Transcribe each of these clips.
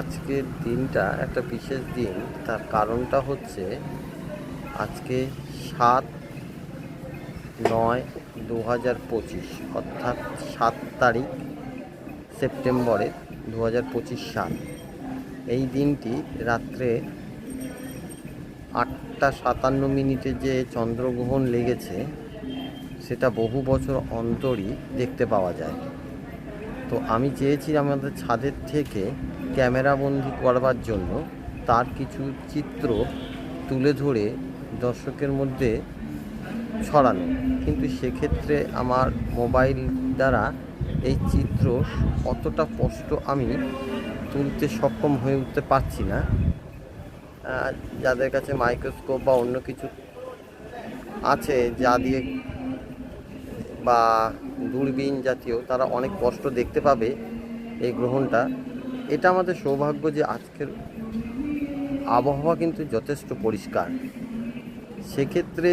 আজকের দিনটা, একটা বিশেষ দিন, তার কারণটা হচ্ছে আজকে সাত নয় দু হাজার পঁচিশ, অর্থাৎ সাত তারিখ সেপ্টেম্বরের দু হাজার পঁচিশ সাল। এই দিনটি রাত্রে আটটা সাতান্ন মিনিটে যে চন্দ্রগ্রহণ লেগেছে, সেটা বহু বছর অন্তরই দেখতে পাওয়া যায়। তো আমি চেয়েছি আমাদের ছাদের থেকে ক্যামেরাবন্দি করবার জন্য তার কিছু চিত্র তুলে ধরে দর্শকের মধ্যে ছড়ানো। কিন্তু সেক্ষেত্রে আমার মোবাইল দ্বারা এই চিত্র অতটা স্পষ্ট আমি তুলতে সক্ষম হয়ে উঠতে পারছি না। যাদের কাছে মাইক্রোস্কোপ বা অন্য কিছু আছে যা দিয়ে বা দূরবীন জাতীয়, তারা অনেক কষ্ট দেখতে পাবে এই গ্রহণটা। এটা আমাদের সৌভাগ্য যে আজকের আবহাওয়া কিন্তু যথেষ্ট পরিষ্কার। সেক্ষেত্রে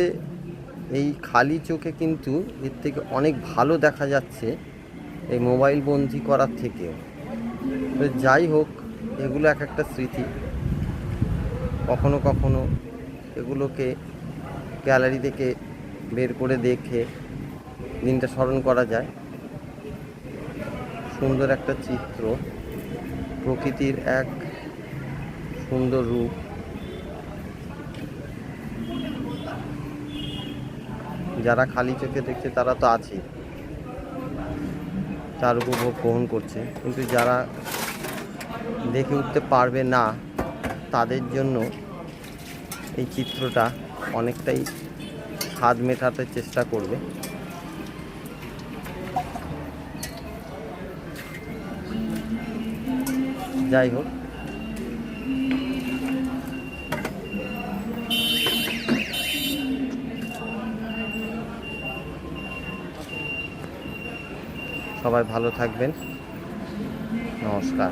এই খালি চোখে কিন্তু এর থেকে অনেক ভালো দেখা যাচ্ছে এই মোবাইল বন্দি করার থেকেও। তো যাই হোক, এগুলো এক একটা স্মৃতি। কখনো কখনো এগুলোকে গ্যালারি থেকে বের করে দেখে দিনটা স্মরণ করা যায়। সুন্দর একটা চিত্র। প্রকৃতির এক সুন্দর রূপ। যারা খালি চোখে দেখছে, তারা তো আছে। তার উপভোগ গ্রহণ করছে। কিন্তু যারা দেখে উঠতে পারবে না, তাদের জন্য এই চিত্রটা অনেকটাই স্বাদ মেটাতে চেষ্টা করবে। যাই হোক। সবাই ভালো থাকবেন। নমস্কার।